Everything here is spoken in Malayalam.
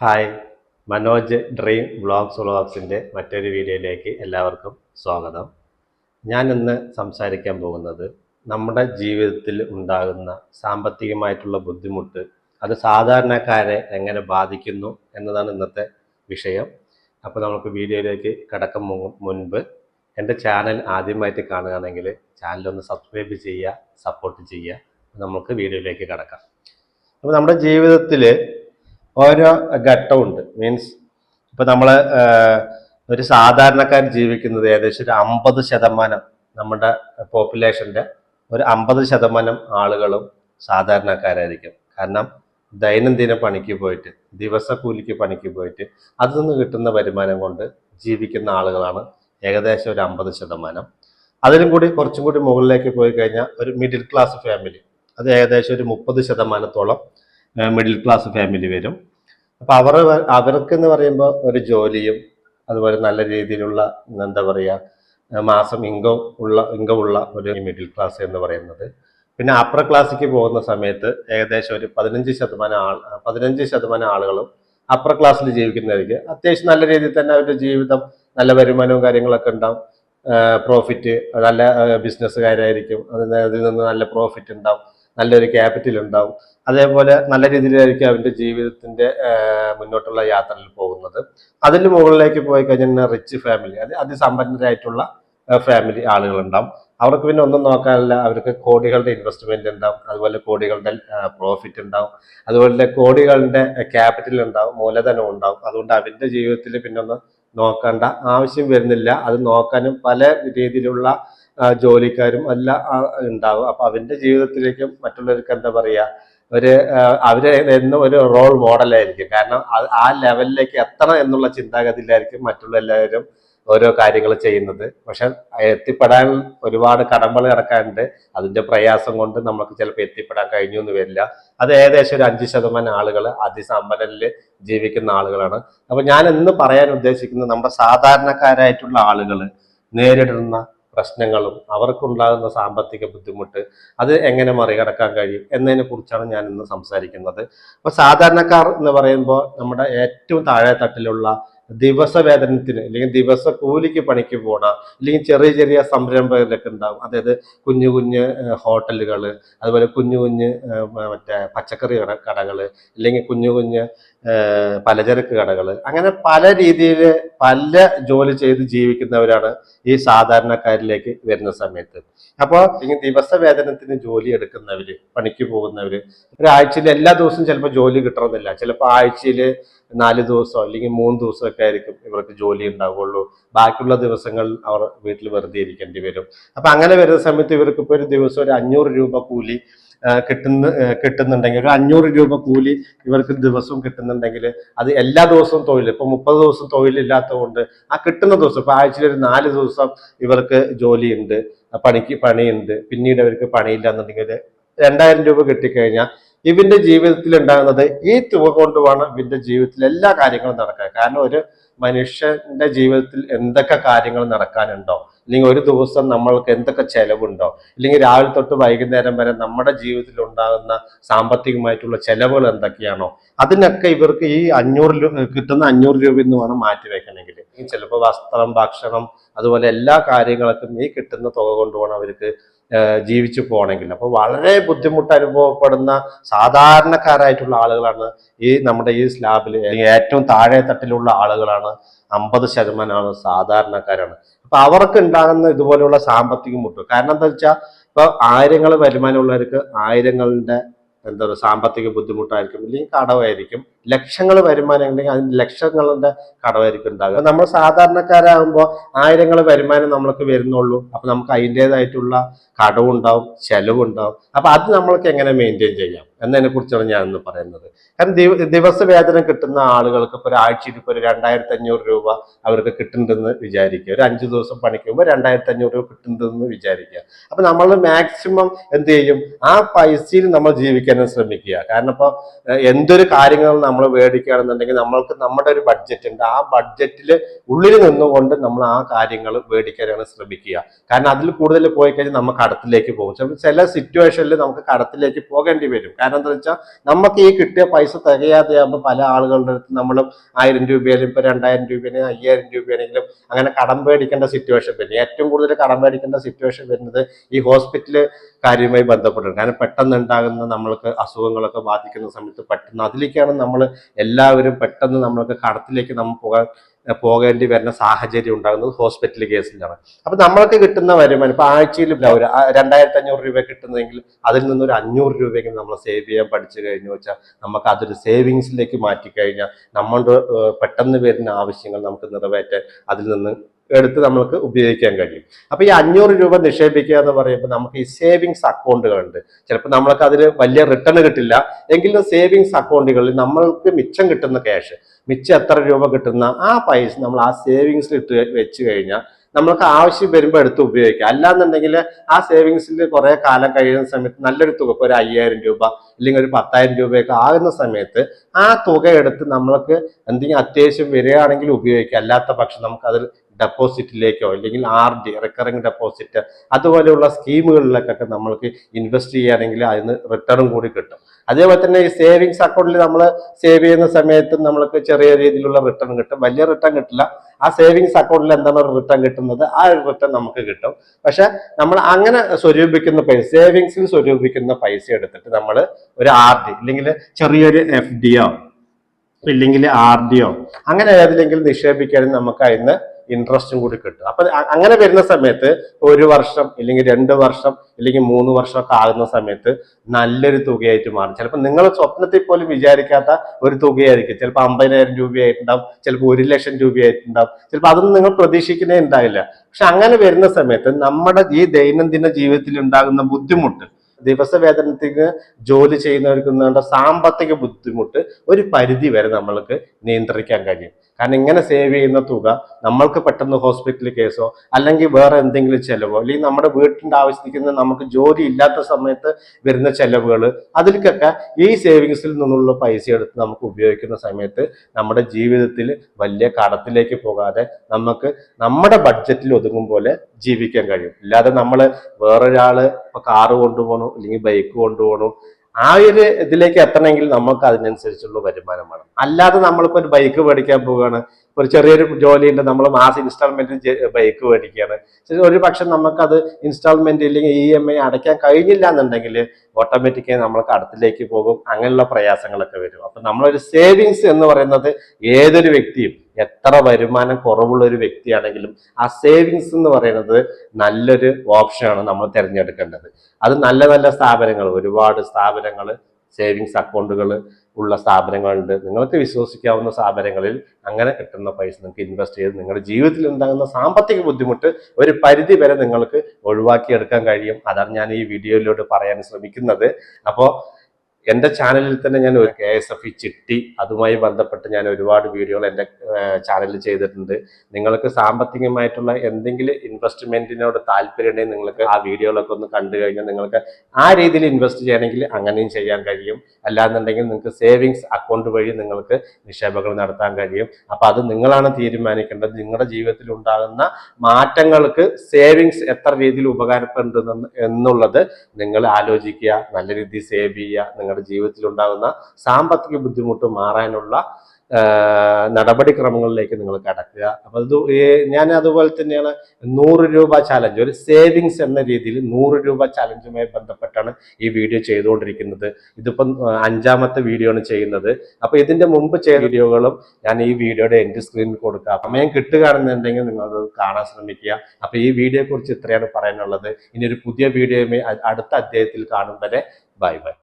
ഹായ് മനോജ് ഡ്രീം വ്ളോഗ്സ് വ്ളോഗ്സിന്റെ മറ്റൊരു വീഡിയോയിലേക്ക് എല്ലാവർക്കും സ്വാഗതം. ഞാൻ ഇന്ന് സംസാരിക്കാൻ പോകുന്നത് നമ്മുടെ ജീവിതത്തിൽ ഉണ്ടാകുന്ന സാമ്പത്തികമായിട്ടുള്ള ബുദ്ധിമുട്ട് അത് സാധാരണക്കാരെ എങ്ങനെ ബാധിക്കുന്നു എന്നതാണ് ഇന്നത്തെ വിഷയം. അപ്പോൾ നമുക്ക് വീഡിയോയിലേക്ക് കടക്കും മുൻപ് എന്റെ ചാനൽ ആദ്യമായിട്ട് കാണുകയാണെങ്കിൽ ചാനലൊന്ന് സബ്സ്ക്രൈബ് ചെയ്യുക സപ്പോർട്ട് ചെയ്യുക. നമുക്ക് വീഡിയോയിലേക്ക് കടക്കാം. അപ്പോൾ നമ്മുടെ ജീവിതത്തിൽ ഓരോ ഘട്ടമുണ്ട്. മീൻസ് ഇപ്പൊ നമ്മൾ ഒരു സാധാരണക്കാർ ജീവിക്കുന്നത് ഏകദേശം ഒരു അമ്പത് ശതമാനം നമ്മുടെ പോപ്പുലേഷന്റെ ഒരു അമ്പത് ശതമാനം ആളുകളും സാധാരണക്കാരായിരിക്കും. കാരണം ദൈനംദിന പണിക്ക് പോയിട്ട് ദിവസക്കൂലിക്ക് പണിക്ക് പോയിട്ട് അതിൽ നിന്ന് കിട്ടുന്ന വരുമാനം കൊണ്ട് ജീവിക്കുന്ന ആളുകളാണ് ഏകദേശം ഒരു അമ്പത് ശതമാനം. അതിലും കൂടി കുറച്ചും കൂടി മുകളിലേക്ക് പോയി കഴിഞ്ഞാൽ ഒരു മിഡിൽ ക്ലാസ് ഫാമിലി അത് ഏകദേശം ഒരു മുപ്പത് ശതമാനത്തോളം മിഡിൽ ക്ലാസ് ഫാമിലി വരും. അപ്പൊ അവർ അവർക്ക് എന്ന് പറയുമ്പോൾ ഒരു ജോലിയും അതുപോലെ നല്ല രീതിയിലുള്ള എന്താ പറയുക മാസം ഇൻകം ഉള്ള ഇൻകം ഉള്ള ഒരു മിഡിൽ ക്ലാസ് എന്ന് പറയുന്നത്. പിന്നെ അപ്പർ ക്ലാസ്സിലേക്ക് പോകുന്ന സമയത്ത് ഏകദേശം ഒരു പതിനഞ്ച് ശതമാനം ആൾ പതിനഞ്ച് ശതമാനം ആളുകളും അപ്പർ ക്ലാസ്സിൽ ജീവിക്കുന്നവർക്ക് അത്യാവശ്യം നല്ല രീതിയിൽ തന്നെ അവരുടെ ജീവിതം നല്ല വരുമാനവും കാര്യങ്ങളൊക്കെ ഉണ്ടാവും. പ്രോഫിറ്റ് നല്ല ബിസിനസ്സുകാരായിരിക്കും. അതിൽ നിന്ന് നല്ല പ്രോഫിറ്റ് ഉണ്ടാവും. നല്ലൊരു ക്യാപിറ്റൽ ഉണ്ടാവും. അതേപോലെ നല്ല രീതിയിലായിരിക്കും അവന്റെ ജീവിതത്തിന്റെ മുന്നോട്ടുള്ള യാത്രയിൽ പോകുന്നത്. അതിന് മുകളിലേക്ക് പോയി കഴിഞ്ഞാൽ റിച്ച് ഫാമിലി അത് അതിസമ്പന്നരായിട്ടുള്ള ഫാമിലി ആളുകളുണ്ടാവും. അവർക്ക് പിന്നെ ഒന്നും നോക്കാനില്ല അവർക്ക് കോടികളുടെ ഇൻവെസ്റ്റ്മെന്റ് ഉണ്ടാവും. അതുപോലെ കോടികളുടെ പ്രോഫിറ്റ് ഉണ്ടാവും. അതുപോലെ കോടികളുടെ ക്യാപിറ്റൽ ഉണ്ടാവും മൂലധനം ഉണ്ടാവും. അതുകൊണ്ട് അവന്റെ ജീവിതത്തിൽ പിന്നെ ഒന്ന് നോക്കേണ്ട ആവശ്യം വരുന്നില്ല. അത് നോക്കാനും പല രീതിയിലുള്ള ജോലിക്കാരും എല്ലാം ഉണ്ടാവും. അപ്പൊ അവന്റെ ജീവിതത്തിലേക്കും മറ്റുള്ളവർക്ക് എന്താ പറയാ ഒരു അവർ എന്നും ഒരു റോൾ മോഡലായിരിക്കും കാരണം ആ ലെവലിലേക്ക് എത്തണം എന്നുള്ള ചിന്താഗതിയിലായിരിക്കും മറ്റുള്ള എല്ലാവരും ഓരോ കാര്യങ്ങൾ ചെയ്യുന്നത്. പക്ഷെ എത്തിപ്പെടാൻ ഒരുപാട് കടമ്പകൾ കിടക്കാനുണ്ട് അതിന്റെ പ്രയാസം കൊണ്ട് നമുക്ക് ചിലപ്പോൾ എത്തിപ്പെടാൻ കഴിഞ്ഞു എന്ന് വരില്ല. അത് ഏകദേശം ഒരു അഞ്ച് ശതമാനം ആളുകൾ അതിസമ്പന്നനിൽ ജീവിക്കുന്ന ആളുകളാണ്. അപ്പൊ ഞാൻ ഇന്ന് പറയാൻ ഉദ്ദേശിക്കുന്നത് നമ്മുടെ സാധാരണക്കാരായിട്ടുള്ള ആളുകൾ നേരിടുന്ന പ്രശ്നങ്ങളും അവർക്കുണ്ടാകുന്ന സാമ്പത്തിക ബുദ്ധിമുട്ട് അത് എങ്ങനെ മറികടക്കാൻ കഴിയും എന്നതിനെ കുറിച്ചാണ് ഞാൻ ഇന്ന് സംസാരിക്കുന്നത്. അപ്പൊ സാധാരണക്കാർ എന്ന് പറയുമ്പോൾ നമ്മുടെ ഏറ്റവും താഴെ തട്ടിലുള്ള ദിവസ വേതനത്തിന് അല്ലെങ്കിൽ ദിവസ കൂലിക്ക് പണിക്ക് പോണ അല്ലെങ്കിൽ ചെറിയ ചെറിയ സംരംഭകരൊക്കെ ഉണ്ടാവും. അതായത് കുഞ്ഞു കുഞ്ഞ് ഹോട്ടലുകൾ അതുപോലെ കുഞ്ഞു കുഞ്ഞ് മറ്റേ പച്ചക്കറി കട കടകൾ അല്ലെങ്കിൽ കുഞ്ഞു കുഞ്ഞ് പലചരക്ക് കടകൾ അങ്ങനെ പല രീതിയിൽ പല ജോലി ചെയ്ത് ജീവിക്കുന്നവരാണ് ഈ സാധാരണക്കാരിലേക്ക് വരുന്ന സമയത്ത്. അപ്പോൾ ഈ ദിവസ വേതനത്തിന് ജോലി എടുക്കുന്നവര് പണിക്ക് പോകുന്നവര് ഒരാഴ്ചയിൽ എല്ലാ ദിവസവും ചിലപ്പോൾ ജോലി കിട്ടണമെന്നില്ല. ചിലപ്പോൾ ആഴ്ചയിൽ നാല് ദിവസം അല്ലെങ്കിൽ മൂന്ന് ദിവസമൊക്കെ ആയിരിക്കും ഇവർക്ക് ജോലി ഉണ്ടാവുള്ളൂ. ബാക്കിയുള്ള ദിവസങ്ങൾ അവർ വീട്ടിൽ വെറുതെ ഇരിക്കേണ്ടി വരും. അപ്പൊ അങ്ങനെ വരുന്ന സമയത്ത് ഇവർക്ക് ഇപ്പോൾ ഒരു ദിവസം ഒരു അഞ്ഞൂറ് രൂപ കൂലി കിട്ടുന്ന കിട്ടുന്നുണ്ടെങ്കിൽ ഒരു അഞ്ഞൂറ് രൂപ കൂലി ഇവർക്ക് ദിവസവും കിട്ടുന്നുണ്ടെങ്കിൽ അത് എല്ലാ ദിവസവും തൊഴിൽ ഇപ്പൊ മുപ്പത് ദിവസം തൊഴിലില്ലാത്തതുകൊണ്ട് ആ കിട്ടുന്ന ദിവസം ഇപ്പൊ ആഴ്ചയിൽ ഒരു നാല് ദിവസം ഇവർക്ക് ജോലിയുണ്ട് പണിക്ക് പണിയുണ്ട് പിന്നീട് അവർക്ക് പണിയില്ല എന്നുണ്ടെങ്കിൽ രണ്ടായിരം രൂപ കിട്ടിക്കഴിഞ്ഞാൽ ഇവന്റെ ജീവിതത്തിൽ ഉണ്ടാകുന്നത് ഈ തുക കൊണ്ട് വേണം ഇവന്റെ ജീവിതത്തിൽ എല്ലാ കാര്യങ്ങളും നടക്കാൻ കാരണം ഒരു മനുഷ്യന്റെ ജീവിതത്തിൽ എന്തൊക്കെ കാര്യങ്ങൾ നടക്കാനുണ്ടോ? അല്ലെങ്കിൽ ഒരു ദിവസം നമ്മൾക്ക് എന്തൊക്കെ ചെലവുണ്ടോ? അല്ലെങ്കിൽ രാവിലെ തൊട്ട് വൈകുന്നേരം വരെ നമ്മുടെ ജീവിതത്തിൽ ഉണ്ടാകുന്ന സാമ്പത്തികമായിട്ടുള്ള ചെലവുകൾ എന്തൊക്കെയാണോ? അതിനൊക്കെ ഇവർക്ക് ഈ അഞ്ഞൂറ് രൂപ കിട്ടുന്ന അഞ്ഞൂറ് രൂപ എന്ന് വേണം മാറ്റി വെക്കണമെങ്കിൽ. ചിലപ്പോൾ വസ്ത്രം ഭക്ഷണം അതുപോലെ എല്ലാ കാര്യങ്ങൾക്കും ഈ കിട്ടുന്ന തുക കൊണ്ട് വേണം അവർക്ക് ജീവിച്ചു പോകണമെങ്കിൽ. അപ്പോൾ വളരെ ബുദ്ധിമുട്ട് അനുഭവപ്പെടുന്ന സാധാരണക്കാരായിട്ടുള്ള ആളുകളാണ് ഈ നമ്മുടെ ഈ സ്ലാബിൽ ഏറ്റവും താഴെ തട്ടിലുള്ള ആളുകളാണ് അമ്പത് ശതമാനമാണ് സാധാരണക്കാരാണ്. അപ്പൊ അവർക്ക് ഉണ്ടാകുന്ന ഇതുപോലെയുള്ള സാമ്പത്തിക മുട്ട്. കാരണം എന്താ വെച്ചാൽ ഇപ്പൊ ആയിരങ്ങൾ വരുമാനമുള്ളവർക്ക് ആയിരങ്ങളുടെ എന്താ പറയുക സാമ്പത്തിക ബുദ്ധിമുട്ടായിരിക്കും അല്ലെങ്കിൽ കടവായിരിക്കും ലക്ഷങ്ങൾ വരുമാനം ഉണ്ടെങ്കിൽ അതിന് ലക്ഷങ്ങളുടെ കടമായിരിക്കും ഉണ്ടാകുക നമ്മൾ സാധാരണക്കാരാകുമ്പോൾ ആയിരങ്ങൾ വരുമാനം നമ്മൾക്ക് വരുന്നുള്ളൂ. അപ്പൊ നമുക്ക് അതിന്റെതായിട്ടുള്ള കടവുണ്ടാവും ചെലവുണ്ടാവും. അപ്പൊ അത് നമ്മൾക്ക് എങ്ങനെ മെയിന്റെയിൻ ചെയ്യാം? എന്നതിനെ കുറിച്ചാണ് ഞാൻ ഇന്ന് പറയുന്നത്. കാരണം ദിവ- ദിവസ വേതനം കിട്ടുന്ന ആളുകൾക്ക് ഇപ്പൊ ഒരാഴ്ചയിൽ ഇപ്പൊ ഒരു രണ്ടായിരത്തി അഞ്ഞൂറ് രൂപ അവർക്ക് കിട്ടുന്നുണ്ടെന്ന് വിചാരിക്കുക. ഒരു അഞ്ച് ദിവസം പണിക്കുമ്പോൾ രണ്ടായിരത്തി അഞ്ഞൂറ് രൂപ കിട്ടുന്നുണ്ടെന്ന് വിചാരിക്കുക. അപ്പൊ നമ്മൾ മാക്സിമം എന്ത് ചെയ്യും? ആ പൈസയിൽ നമ്മൾ ജീവിക്കാനും ശ്രമിക്കുക. കാരണം ഇപ്പൊ എന്തൊരു കാര്യങ്ങൾ നമ്മൾ മേടിക്കുകയാണെന്നുണ്ടെങ്കിൽ നമ്മൾക്ക് നമ്മുടെ ഒരു ബഡ്ജറ്റ് ഉണ്ട്. ആ ബഡ്ജറ്റിൽ ഉള്ളിൽ നിന്നുകൊണ്ട് നമ്മൾ ആ കാര്യങ്ങൾ മേടിക്കാനാണ് ശ്രമിക്കുക. കാരണം അതിൽ കൂടുതൽ പോയി കഴിഞ്ഞാൽ നമുക്ക് കടത്തിലേക്ക് പോകും. ചില ചില സിറ്റുവേഷനിൽ നമുക്ക് കടത്തിലേക്ക് പോകേണ്ടി വരും. കാരണം എന്താ വെച്ചാൽ നമുക്ക് ഈ കിട്ടിയ പൈസ തികയാതെ ആകുമ്പോൾ പല ആളുകളുടെ അടുത്ത് നമ്മൾ ആയിരം രൂപയിലും ഇപ്പോൾ രണ്ടായിരം രൂപയിലും അയ്യായിരം രൂപയാണെങ്കിലും അങ്ങനെ കടം മേടിക്കേണ്ട സിറ്റുവേഷൻ വരും. ഏറ്റവും കൂടുതൽ കടം മേടിക്കേണ്ട സിറ്റുവേഷൻ വരുന്നത് ഈ ഹോസ്പിറ്റൽ കാര്യവുമായി ബന്ധപ്പെട്ടിട്ടുണ്ട് കാരണം പെട്ടെന്ന് ഉണ്ടാകുന്ന നമ്മൾക്ക് അസുഖങ്ങളൊക്കെ ബാധിക്കുന്ന സമയത്ത് പെട്ടെന്ന് അതിലേക്കാണ് നമ്മൾ എല്ലാവരും പെട്ടെന്ന് നമ്മൾക്ക് കടത്തിലേക്ക് നമ്മൾ പോകാൻ പോകേണ്ടി വരുന്ന സാഹചര്യം ഉണ്ടാകുന്നത് ഹോസ്പിറ്റൽ കേസിലാണ്. അപ്പൊ നമ്മൾക്ക് കിട്ടുന്ന വരുമാനം ഇപ്പൊ ആഴ്ചയിൽ ഒരു രണ്ടായിരത്തി അഞ്ഞൂറ് രൂപ കിട്ടുന്നതെങ്കിൽ അതിൽ നിന്ന് ഒരു അഞ്ഞൂറ് രൂപയ്ക്ക് നമ്മൾ സേവ് ചെയ്യാൻ പഠിച്ചു കഴിഞ്ഞു വെച്ചാൽ നമുക്ക് അതൊരു സേവിങ്സിലേക്ക് മാറ്റി കഴിഞ്ഞാൽ നമ്മളുടെ പെട്ടെന്ന് വരുന്ന ആവശ്യങ്ങൾ നമുക്ക് നിറവേറ്റാൻ അതിൽ നിന്ന് എടുത്ത് നമ്മൾക്ക് ഉപയോഗിക്കാൻ കഴിയും. അപ്പൊ ഈ അഞ്ഞൂറ് രൂപ നിക്ഷേപിക്കുക എന്ന് പറയുമ്പോൾ നമുക്ക് ഈ സേവിങ്സ് അക്കൗണ്ടുകളുണ്ട്. ചിലപ്പോൾ നമ്മൾക്ക് അതിൽ വലിയ റിട്ടേൺ കിട്ടില്ല. എങ്കിലും സേവിങ്സ് അക്കൗണ്ടുകളിൽ നമ്മൾക്ക് മിച്ചം കിട്ടുന്ന ക്യാഷ് മിച്ചം എത്ര രൂപ കിട്ടുന്ന ആ പൈസ നമ്മൾ ആ സേവിങ്സിൽ ഇട്ട് വെച്ച് കഴിഞ്ഞാൽ നമ്മൾക്ക് ആവശ്യം വരുമ്പോൾ എടുത്ത് ഉപയോഗിക്കാം. അല്ലാന്നുണ്ടെങ്കിൽ ആ സേവിങ്സിൽ കുറേ കാലം കഴിയുന്ന സമയത്ത് നല്ലൊരു തുക ഒരു അയ്യായിരം രൂപ അല്ലെങ്കിൽ ഒരു പത്തായിരം രൂപയൊക്കെ ആകുന്ന സമയത്ത് ആ തുക എടുത്ത് നമ്മൾക്ക് എന്തെങ്കിലും അത്യാവശ്യം വരികയാണെങ്കിൽ ഉപയോഗിക്കാം. അല്ലാത്ത പക്ഷം നമുക്ക് അതിൽ ഡെപ്പോസിറ്റിലേക്കോ അല്ലെങ്കിൽ ആർ ഡി റിക്കറിംഗ് ഡെപ്പോസിറ്റ് അതുപോലെയുള്ള സ്കീമുകളിലേക്കൊക്കെ നമ്മൾക്ക് ഇൻവെസ്റ്റ് ചെയ്യുകയാണെങ്കിൽ അതിന് റിട്ടേണും കൂടി കിട്ടും. അതേപോലെ തന്നെ ഈ സേവിങ്സ് അക്കൗണ്ടിൽ നമ്മൾ സേവ് ചെയ്യുന്ന സമയത്ത് നമ്മൾക്ക് ചെറിയ രീതിയിലുള്ള റിട്ടേൺ കിട്ടും. വലിയ റിട്ടേൺ കിട്ടില്ല. ആ സേവിങ്സ് അക്കൗണ്ടിൽ എന്താണ് റിട്ടേൺ കിട്ടുന്നത്? ആ ഒരു റിട്ടേൺ നമുക്ക് കിട്ടും. പക്ഷെ നമ്മൾ അങ്ങനെ സ്വരൂപിക്കുന്ന പൈസ സേവിങ്സിൽ സ്വരൂപിക്കുന്ന പൈസ എടുത്തിട്ട് നമ്മൾ ഒരു ആർ ഡി അല്ലെങ്കിൽ ചെറിയൊരു എഫ് ഡിയോ ഇല്ലെങ്കിൽ ആർ ഡിയോ അങ്ങനെ ഏതിലെങ്കിലും നിക്ഷേപിക്കുകയാണെങ്കിൽ നമുക്ക് അതിന് ഇൻട്രസ്റ്റും കൂടി കിട്ടും. അപ്പൊ അങ്ങനെ വരുന്ന സമയത്ത് ഒരു വർഷം ഇല്ലെങ്കിൽ രണ്ട് വർഷം ഇല്ലെങ്കിൽ മൂന്ന് വർഷമൊക്കെ ആകുന്ന സമയത്ത് നല്ലൊരു തുകയായിട്ട് മാറും. ചിലപ്പോൾ നിങ്ങൾ സ്വപ്നത്തിൽ പോലും വിചാരിക്കാത്ത ഒരു തുകയായിരിക്കും. ചിലപ്പോൾ അമ്പതിനായിരം രൂപയായിട്ടുണ്ടാവും ചിലപ്പോൾ ഒരു ലക്ഷം രൂപയായിട്ടുണ്ടാവും. ചിലപ്പോൾ അതൊന്നും നിങ്ങൾ പ്രതീക്ഷിക്കുന്നേ ഉണ്ടാവില്ല. പക്ഷെ അങ്ങനെ വരുന്ന സമയത്ത് നമ്മുടെ ഈ ദൈനംദിന ജീവിതത്തിൽ ഉണ്ടാകുന്ന ബുദ്ധിമുട്ട് ദിവസ വേതനത്തിന് ജോലി ചെയ്യുന്നവർക്ക് സാമ്പത്തിക ബുദ്ധിമുട്ട് ഒരു പരിധി വരെ നമ്മൾക്ക് നിയന്ത്രിക്കാൻ കഴിയും. കാരണം ഇങ്ങനെ സേവ് ചെയ്യുന്ന തുക നമ്മൾക്ക് പെട്ടെന്ന് ഹോസ്പിറ്റൽ കേസോ അല്ലെങ്കിൽ വേറെ എന്തെങ്കിലും ചെലവോ അല്ലെങ്കിൽ നമ്മുടെ വീട്ടിന്റെ ആവശ്യത്തിന് നമുക്ക് ജോലി ഇല്ലാത്ത സമയത്ത് വരുന്ന ചെലവുകൾ അതിലേക്കൊക്കെ ഈ സേവിങ്സിൽ നിന്നുള്ള പൈസ എടുത്ത് നമുക്ക് ഉപയോഗിക്കുന്ന സമയത്ത് നമ്മുടെ ജീവിതത്തിൽ വലിയ കടത്തിലേക്ക് പോകാതെ നമുക്ക് നമ്മുടെ ബഡ്ജറ്റിൽ ഒതുങ്ങും പോലെ ജീവിക്കാൻ കഴിയും. ഇല്ലാതെ നമ്മൾ വേറൊരാൾ ഇപ്പൊ കാറ് കൊണ്ടുപോകണോ അല്ലെങ്കിൽ ബൈക്ക് കൊണ്ടുപോകണു ആ ഒരു ഇതിലേക്ക് എത്തണമെങ്കിൽ നമുക്ക് അതിനനുസരിച്ചുള്ള വരുമാനം വേണം. അല്ലാതെ നമ്മളിപ്പോ ഒരു ബൈക്ക് മേടിക്കാൻ പോവുകയാണ്. ഒരു ചെറിയൊരു ജോലിയുണ്ട് നമ്മൾ മാസ ഇൻസ്റ്റാൾമെന്റ് ബൈക്ക് മേടിക്കുകയാണ്. ഒരു പക്ഷെ നമുക്കത് ഇൻസ്റ്റാൾമെന്റ് ഇല്ലെങ്കിൽ ഇ എം ഐ അടയ്ക്കാൻ കഴിഞ്ഞില്ല എന്നുണ്ടെങ്കിൽ ഓട്ടോമാറ്റിക്കായി നമ്മൾ കടത്തിലേക്ക് പോകും. അങ്ങനെയുള്ള പ്രയാസങ്ങളൊക്കെ വരും. അപ്പൊ നമ്മളൊരു സേവിങ്സ് എന്ന് പറയുന്നത് ഏതൊരു വ്യക്തിയും എത്ര വരുമാനം കുറവുള്ള ഒരു വ്യക്തിയാണെങ്കിലും ആ സേവിങ്സ് എന്ന് പറയുന്നത് നല്ലൊരു ഓപ്ഷനാണ് നമ്മൾ തിരഞ്ഞെടുക്കേണ്ടത്. അത് നല്ല നല്ല സ്ഥാപനങ്ങൾ ഒരുപാട് സ്ഥാപനങ്ങൾ സേവിങ്സ് അക്കൗണ്ടുകൾ ഉള്ള സ്ഥാപനങ്ങളുണ്ട്. നിങ്ങൾക്ക് വിശ്വസിക്കാവുന്ന സ്ഥാപനങ്ങളിൽ അങ്ങനെ കിട്ടുന്ന പൈസ നിങ്ങൾക്ക് ഇൻവെസ്റ്റ് ചെയ്ത് നിങ്ങളുടെ ജീവിതത്തിൽ ഉണ്ടാകുന്ന സാമ്പത്തിക ബുദ്ധിമുട്ട് ഒരു പരിധി വരെ നിങ്ങൾക്ക് ഒഴിവാക്കിയെടുക്കാൻ കഴിയും. അതാണ് ഞാൻ ഈ വീഡിയോയിലൂടെ പറയാൻ ശ്രമിക്കുന്നത്. അപ്പോൾ എന്റെ ചാനലിൽ തന്നെ ഞാൻ ഒരു കെ എസ് എഫ് ഇ ചിട്ടി അതുമായി ബന്ധപ്പെട്ട് ഞാൻ ഒരുപാട് വീഡിയോകൾ എന്റെ ചാനലിൽ ചെയ്തിട്ടുണ്ട്. നിങ്ങൾക്ക് സാമ്പത്തികമായിട്ടുള്ള എന്തെങ്കിലും ഇൻവെസ്റ്റ്മെന്റിനോട് താല്പര്യമുണ്ടെങ്കിൽ നിങ്ങൾക്ക് ആ വീഡിയോകളൊക്കെ ഒന്ന് കണ്ടു കഴിഞ്ഞാൽ നിങ്ങൾക്ക് ആ രീതിയിൽ ഇൻവെസ്റ്റ് ചെയ്യണമെങ്കിൽ അങ്ങനെയും ചെയ്യാൻ കഴിയും. അല്ലാന്നുണ്ടെങ്കിൽ നിങ്ങൾക്ക് സേവിങ്സ് അക്കൗണ്ട് വഴി നിങ്ങൾക്ക് നിക്ഷേപങ്ങൾ നടത്താൻ കഴിയും. അപ്പം അത് നിങ്ങളാണ് തീരുമാനിക്കേണ്ടത്. നിങ്ങളുടെ ജീവിതത്തിൽ ഉണ്ടാകുന്ന മാറ്റങ്ങൾക്ക് സേവിങ്സ് എത്ര രീതിയിൽ ഉപകാരപ്പെടുന്നു എന്നുള്ളത് നിങ്ങൾ ആലോചിക്കുക. നല്ല രീതിയിൽ സേവ് ചെയ്യുക. നിങ്ങളുടെ ജീവിതത്തിൽ ഉണ്ടാകുന്ന സാമ്പത്തിക ബുദ്ധിമുട്ട് മാറാനുള്ള നടപടിക്രമങ്ങളിലേക്ക് നിങ്ങൾ കടക്കുക. അപ്പൊ അത് ഞാൻ അതുപോലെ തന്നെയാണ് നൂറ് രൂപ ചാലഞ്ച് ഒരു സേവിങ്സ് എന്ന രീതിയിൽ നൂറ് രൂപ ചാലഞ്ചുമായി ബന്ധപ്പെട്ടാണ് ഈ വീഡിയോ ചെയ്തുകൊണ്ടിരിക്കുന്നത്. ഇതിപ്പം അഞ്ചാമത്തെ വീഡിയോ ആണ് ചെയ്യുന്നത്. അപ്പൊ ഇതിന്റെ മുമ്പ് ചെയ്ത വീഡിയോകളും ഞാൻ ഈ വീഡിയോയുടെ എൻഡ് സ്ക്രീനിൽ കൊടുക്കുക സമയം കിട്ടുകയാണെന്നുണ്ടെങ്കിൽ നിങ്ങൾ അത് കാണാൻ ശ്രമിക്കുക. അപ്പൊ ഈ വീഡിയോയെ കുറിച്ച് ഇത്രയാണ് പറയാനുള്ളത്. ഇനി ഒരു പുതിയ വീഡിയോയുമായി അടുത്ത അധ്യായത്തിൽ കാണും വരെ. Bye bye.